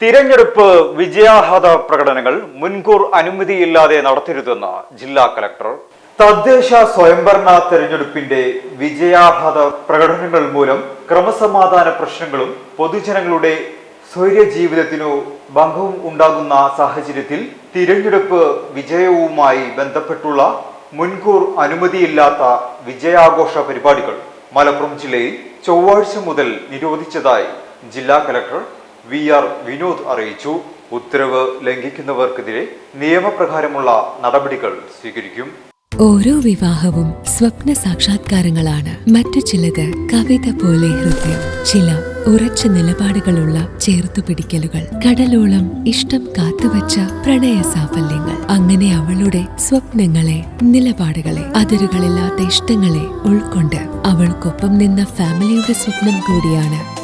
തിരഞ്ഞെടുപ്പ് വിജയാഹത പ്രകടനങ്ങൾ മുൻകൂർ അനുമതിയില്ലാതെ നടത്തരുതെന്ന് ജില്ലാ കലക്ടർ. തദ്ദേശ സ്വയംഭരണ തെരഞ്ഞെടുപ്പിന്റെ വിജയാഹത പ്രകടനങ്ങൾ മൂലം ക്രമസമാധാന പ്രശ്നങ്ങളും പൊതുജനങ്ങളുടെ സ്വൈര്യ ജീവിതത്തിനു ഭംഗവും ഉണ്ടാകുന്ന സാഹചര്യത്തിൽ തിരഞ്ഞെടുപ്പ് വിജയവുമായി ബന്ധപ്പെട്ടുള്ള മുൻകൂർ അനുമതിയില്ലാത്ത വിജയാഘോഷ പരിപാടികൾ മലപ്പുറം ജില്ലയിൽ ചൊവ്വാഴ്ച മുതൽ നിരോധിച്ചതായി ജില്ലാ കലക്ടർ വി ആർ വിനോദ് അറിയിച്ചു. ഉത്തരവ് ലംഘിക്കുന്നവർക്കെതിരെ നിയമപ്രകാരമുള്ള നടപടികൾ സ്വീകരിക്കും. ഓരോ വിവാഹവും സ്വപ്ന സാക്ഷാത്കാരങ്ങളാണ്. മറ്റു ചിലത് കവിത പോലെ ഹൃദയം ചില ഉറച്ച നിലപാടുകളുള്ള ചേർത്തു പിടിക്കലുകൾ കടലോളം ഇഷ്ടം കാത്തുവച്ച പ്രണയ സാഫല്യങ്ങൾ. അങ്ങനെ അവളുടെ സ്വപ്നങ്ങളെ നിലപാടുകളെ അതിരുകളില്ലാത്ത ഇഷ്ടങ്ങളെ ഉൾക്കൊണ്ട് അവൾക്കൊപ്പം നിന്ന ഫാമിലിയുടെ സ്വപ്നം കൂടിയാണ്